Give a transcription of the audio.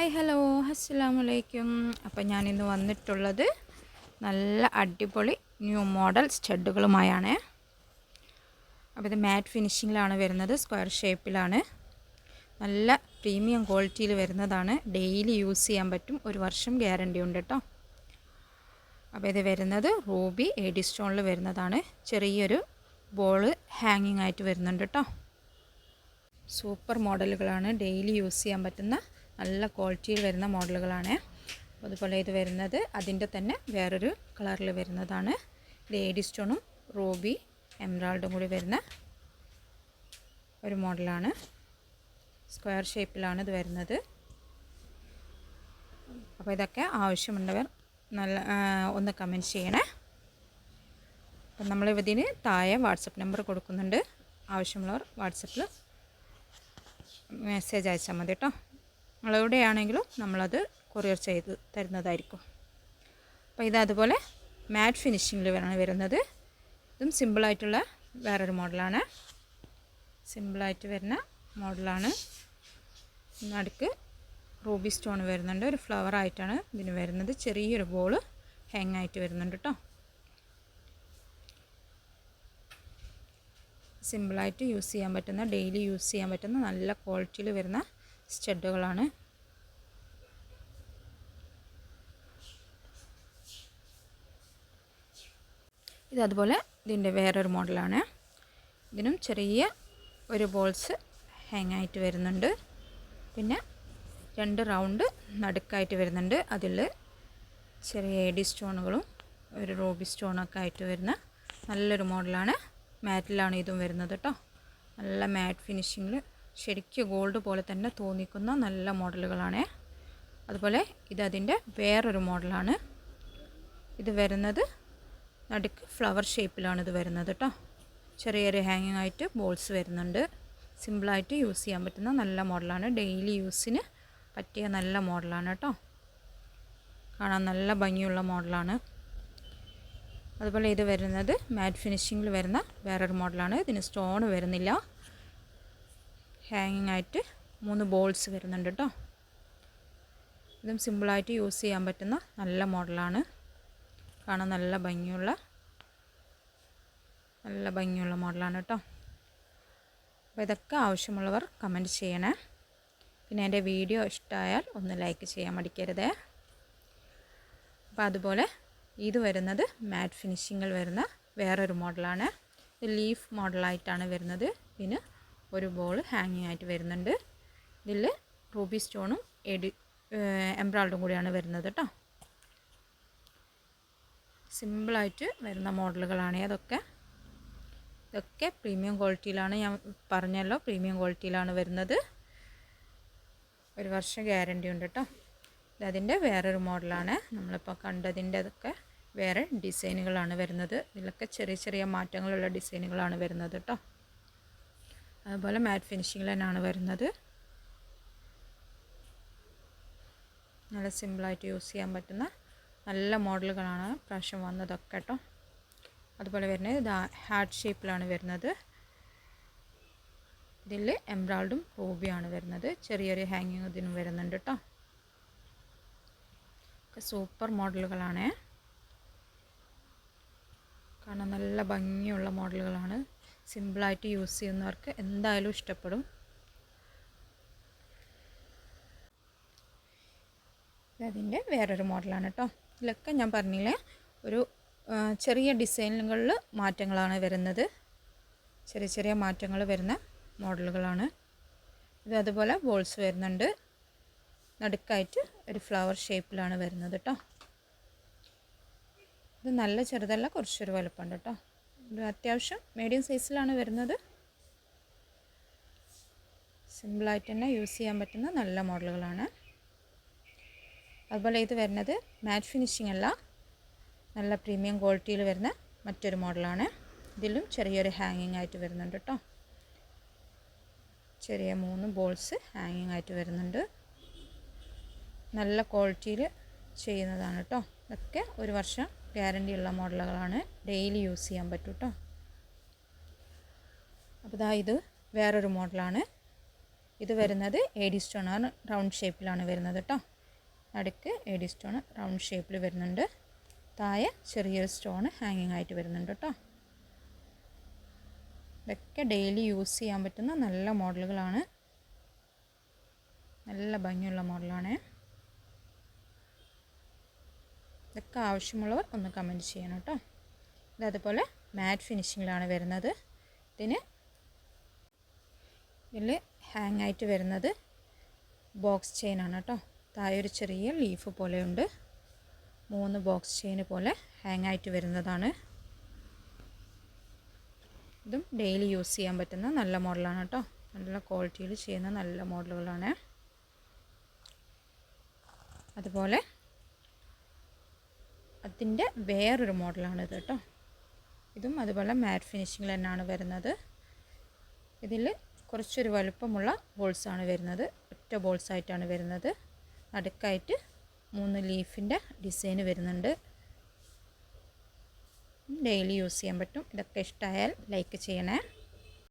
Hi hello അസ്സാമലൈക്കും അപ്പം ഞാനിന്ന് വന്നിട്ടുള്ളത് നല്ല അടിപൊളി ന്യൂ മോഡൽ സ്റ്റഡുകളുമായാണ് അപ്പോൾ ഇത് മാറ്റ് ഫിനിഷിങ്ങിലാണ് വരുന്നത് സ്ക്വയർ ഷേപ്പിലാണ് നല്ല പ്രീമിയം ക്വാളിറ്റിയിൽ വരുന്നതാണ്. ഡെയിലി യൂസ് ചെയ്യാൻ പറ്റും. ഒരു വർഷം ഗ്യാരണ്ടി ഉണ്ട് കേട്ടോ അപ്പോൾ ഇത് വരുന്നത് റൂബി എ ഡി സ്റ്റോണിൽ വരുന്നതാണ്. ചെറിയൊരു ബോൾ ഹാങ്ങിങ് ആയിട്ട് വരുന്നുണ്ട് കേട്ടോ സൂപ്പർ മോഡലുകളാണ് ഡെയിലി യൂസ് ചെയ്യാൻ പറ്റുന്ന നല്ല ക്വാളിറ്റിയിൽ വരുന്ന മോഡലുകളാണ്. അതുപോലെ ഇത് വരുന്നത് അതിന്റെ തന്നെ വേറൊരു കളറിൽ വരുന്നതാണ്. ലേഡി സ്റ്റോണും റൂബി എംറാൾഡും കൂടി വരുന്ന ഒരു മോഡലാണ്. സ്ക്വയർ ഷേപ്പിലാണ് ഇത് വരുന്നത്. അപ്പോൾ ഇതൊക്കെ ആവശ്യമുള്ളവർ നല്ല ഒന്ന് കമന്റ് ചെയ്യണേ. അപ്പം നമ്മൾ ഇതിന് താഴെ വാട്സപ്പ് നമ്പർ കൊടുക്കുന്നുണ്ട്. ആവശ്യമുള്ളവർ വാട്സപ്പിൽ മെസ്സേജ് അയച്ചാൽ മതി കേട്ടോ. നിങ്ങളെവിടെയാണെങ്കിലും നമ്മളത് കൊറിയർ ചെയ്ത് തരുന്നതായിരിക്കും. അപ്പോൾ ഇത് അതുപോലെ മാറ്റ് ഫിനിഷിങ്ങിൽ വരാണ് വരുന്നത്. ഇതും സിമ്പിളായിട്ടുള്ള വേറൊരു മോഡലാണ്. സിമ്പിളായിട്ട് വരുന്ന മോഡലാണ്. നടുക്ക് റൂബി സ്റ്റോൺ വരുന്നുണ്ട്. ഒരു ഫ്ലവർ ആയിട്ടാണ് ഇതിന് വരുന്നത്. ചെറിയൊരു ബോൾ ഹാങ് ആയിട്ട് വരുന്നുണ്ട് കേട്ടോ സിമ്പിളായിട്ട് യൂസ് ചെയ്യാൻ പറ്റുന്ന ഡെയിലി യൂസ് ചെയ്യാൻ പറ്റുന്ന നല്ല ക്വാളിറ്റിയിൽ വരുന്ന സ്റ്റഡുകളാണ്. ഇതതുപോലെ ഇതിന്റെ വേറൊരു മോഡലാണ്. ഇതിനും ചെറിയ ഒരു ബോൾസ് ഹാങ് ആയിട്ട് വരുന്നുണ്ട്. പിന്നെ രണ്ട് റൗണ്ട് നടുക്കായിട്ട് വരുന്നുണ്ട്. അതിൽ ചെറിയ എഡി സ്റ്റോണുകളും ഒരു റോബി സ്റ്റോണൊക്കെ ആയിട്ട് വരുന്ന നല്ലൊരു മോഡലാണ്. മാറ്റിലാണ് ഇതും വരുന്നത് കേട്ടോ നല്ല മാറ്റ് ഫിനിഷിങ്ങിൽ ശരിക്കും ഗോൾഡ് പോലെ തന്നെ തോന്നിക്കുന്ന നല്ല മോഡലുകളാണ്. അതുപോലെ ഇതതിന്റെ വേറൊരു മോഡലാണ്. ഇത് വരുന്നത് നടുക്ക് ഫ്ലവർ ഷേപ്പിലാണ് ഇത് വരുന്നത് കേട്ടോ ചെറിയ ഹാങ്ങിങ് ആയിട്ട് ബോൾസ് വരുന്നുണ്ട്. സിമ്പിളായിട്ട് യൂസ് ചെയ്യാൻ പറ്റുന്ന നല്ല മോഡലാണ്. ഡെയിലി യൂസിന് പറ്റിയ നല്ല മോഡലാണ് കേട്ടോ കാണാൻ നല്ല ഭംഗിയുള്ള മോഡലാണ്. അതുപോലെ ഇത് വരുന്നത് മാറ്റ് ഫിനിഷിങ്ങിൽ വരുന്ന വേറൊരു മോഡലാണ്. ഇതിന് സ്റ്റോൺ വരുന്നില്ല. ഹാങ്ങിങ് ആയിട്ട് മൂന്ന് ബോൾസ് വരുന്നുണ്ട് കേട്ടോ ഇതും സിമ്പിളായിട്ട് യൂസ് ചെയ്യാൻ പറ്റുന്ന നല്ല മോഡലാണ് കാണാൻ നല്ല ഭംഗിയുള്ള നല്ല ഭംഗിയുള്ള മോഡലാണ് കേട്ടോ അപ്പോൾ ഇതൊക്കെ ആവശ്യമുള്ളവർ കമന്റ് ചെയ്യണേ. പിന്നെ എന്റെ വീഡിയോ ഇഷ്ടമായാൽ ഒന്ന് ലൈക്ക് ചെയ്യാൻ മടിക്കരുതേ. അപ്പോൾ അതുപോലെ ഇത് വരുന്നത് മാറ്റ് ഫിനിഷിങ്ങിൽ വരുന്ന വേറൊരു മോഡലാണ് ഇത് ലീഫ് മോഡലായിട്ടാണ് വരുന്നത്. ഇതിന് ഒരു ബോൾ ഹാങ്ങിങ് ആയിട്ട് വരുന്നുണ്ട്. ഇതിൽ റൂബി സ്റ്റോണും എഡി എംബ്രോയിഡും കൂടിയാണ് വരുന്നത് കേട്ടോ സിമ്പിളായിട്ട് വരുന്ന മോഡലുകളാണ് അതൊക്കെ. ഇതൊക്കെ പ്രീമിയം ക്വാളിറ്റിയിലാണ് ഞാൻ പറഞ്ഞല്ലോ പ്രീമിയം ക്വാളിറ്റിയിലാണ് വരുന്നത്. ഒരു വർഷം ഗ്യാരണ്ടി ഉണ്ട് കേട്ടോ ഇതതിന്റെ വേറൊരു മോഡലാണ് നമ്മളിപ്പോൾ കണ്ടതിന്റെ അതൊക്കെ വേറെ ഡിസൈനുകളാണ് വരുന്നത്. ഇതിലൊക്കെ ചെറിയ ചെറിയ മാറ്റങ്ങളുള്ള ഡിസൈനുകളാണ് വരുന്നത് കേട്ടോ അതുപോലെ മാറ്റ് ഫിനിഷിംഗ് തന്നെയാണ് വരുന്നത്. നല്ല സിമ്പിളായിട്ട് യൂസ് ചെയ്യാൻ പറ്റുന്ന നല്ല മോഡലുകളാണ് പ്രാവശ്യം വന്നതൊക്കെ കേട്ടോ. അതുപോലെ വരുന്നത് ഇത് ഹാർട്ട് ഷേപ്പിലാണ് വരുന്നത്. ഇതിൽ എംബ്രോയിഡും റൂബിയാണ് വരുന്നത്. ചെറിയൊരു ഹാങ്ങിങ് ഇതിനും വരുന്നുണ്ട് കേട്ടോ. ഒക്കെ സൂപ്പർ മോഡലുകളാണ്. കാരണം നല്ല ഭംഗിയുള്ള മോഡലുകളാണ്. സിമ്പിളായിട്ട് യൂസ് ചെയ്യുന്നവർക്ക് എന്തായാലും ഇഷ്ടപ്പെടും. അതിന്റെ വേറൊരു മോഡലാണ് കേട്ടോ. ഇതിലൊക്കെ ഞാൻ പറഞ്ഞില്ലേ ഒരു ചെറിയ ഡിസൈനുകളിൽ മാറ്റങ്ങളാണ് വരുന്നത്. ചെറിയ ചെറിയ മാറ്റങ്ങൾ വരുന്ന മോഡലുകളാണ്. ഇത് അതുപോലെ ബോൾസ് വരുന്നുണ്ട്. നടുക്കായിട്ട് ഒരു ഫ്ലവർ ഷേപ്പിലാണ് വരുന്നത് കേട്ടോ. ഇത് നല്ല ചെറുതല്ല കുറച്ചൊരു വലുപ്പമുണ്ട് കേട്ടോ. ഇത് അത്യാവശ്യം മീഡിയം സൈസിലാണ് വരുന്നത്. സിമ്പിളായിട്ട് തന്നെ യൂസ് ചെയ്യാൻ പറ്റുന്ന നല്ല മോഡലുകളാണ്. അതുപോലെ ഇത് വരുന്നത് മാറ്റ് ഫിനിഷിംഗ് അല്ല. നല്ല പ്രീമിയം ക്വാളിറ്റിയിൽ വരുന്ന മറ്റൊരു മോഡലാണ്. ഇതിലും ചെറിയൊരു ഹാങ്ങിങ് ആയിട്ട് വരുന്നുണ്ട് കേട്ടോ ചെറിയ മൂന്ന് ബോൾസ് ഹാങ്ങിങ് ആയിട്ട് വരുന്നുണ്ട്. നല്ല ക്വാളിറ്റിയിൽ ചെയ്യുന്നതാണ് കേട്ടോ ഇതൊക്കെ ഒരു വർഷം ഗ്യാരണ്ടി ഉള്ള മോഡലുകളാണ്. ഡെയിലി യൂസ് ചെയ്യാൻ പറ്റും കേട്ടോ അപ്പോൾ ഇതാ ഇത് വേറൊരു മോഡലാണ്. ഇത് വരുന്നത് എ ഡി സ്റ്റോൺ ആണ്. റൗണ്ട് ഷേപ്പിലാണ് വരുന്നത് കേട്ടോ നടുക്ക് എ ഡി സ്റ്റോൺ റൗണ്ട് ഷേപ്പിൽ വരുന്നുണ്ട്. താഴെ ചെറിയൊരു സ്റ്റോൺ ഹാങ്ങിങ് ആയിട്ട് വരുന്നുണ്ട് കേട്ടോ ഇതൊക്കെ ഡെയിലി യൂസ് ചെയ്യാൻ പറ്റുന്ന നല്ല മോഡലുകളാണ്. നല്ല ഭംഗിയുള്ള മോഡലാണ്. ഇതൊക്കെ ആവശ്യമുള്ളവർ ഒന്ന് കമന്റ് ചെയ്യണം കേട്ടോ അതുപോലെ മാറ്റ് ഫിനിഷിങ്ങിലാണ് വരുന്നത്. ഇതിന് ഇതിൽ ഹാങ് ആയിട്ട് വരുന്നത് ബോക്സ് ചെയിനാണ് കേട്ടോ. താഴെ ഒരു ചെറിയ ലീഫ് പോലെയുണ്ട്. മൂന്ന് ബോക്സ് ചെയിൻ പോലെ ഹാങ് ആയിട്ട് വരുന്നതാണ്. ഇതും ഡെയിലി യൂസ് ചെയ്യാൻ പറ്റുന്ന നല്ല മോഡലാണ് കേട്ടോ. നല്ല ക്വാളിറ്റിയിൽ ചെയ്യുന്ന നല്ല മോഡലുകളാണ് അതുപോലെ അതിന്റെ വേറൊരു മോഡലാണിത് കേട്ടോ. ഇതും അതുപോലെ മാറ്റ് ഫിനിഷിങ്ങിൽ തന്നെയാണ് വരുന്നത്. ഇതിൽ കുറച്ചൊരു വലുപ്പമുള്ള ബോൾസാണ് വരുന്നത്. ഒറ്റ ബോൾസ് ആയിട്ടാണ് വരുന്നത്. നടുക്കായിട്ട് മൂന്ന് ലീഫിന്റെ ഡിസൈൻ വരുന്നുണ്ട്. ഡെയിലി യൂസ് ചെയ്യാൻ പറ്റും. ഇതൊക്കെ ഇഷ്ടമായാൽ ലൈക്ക് ചെയ്യണേ.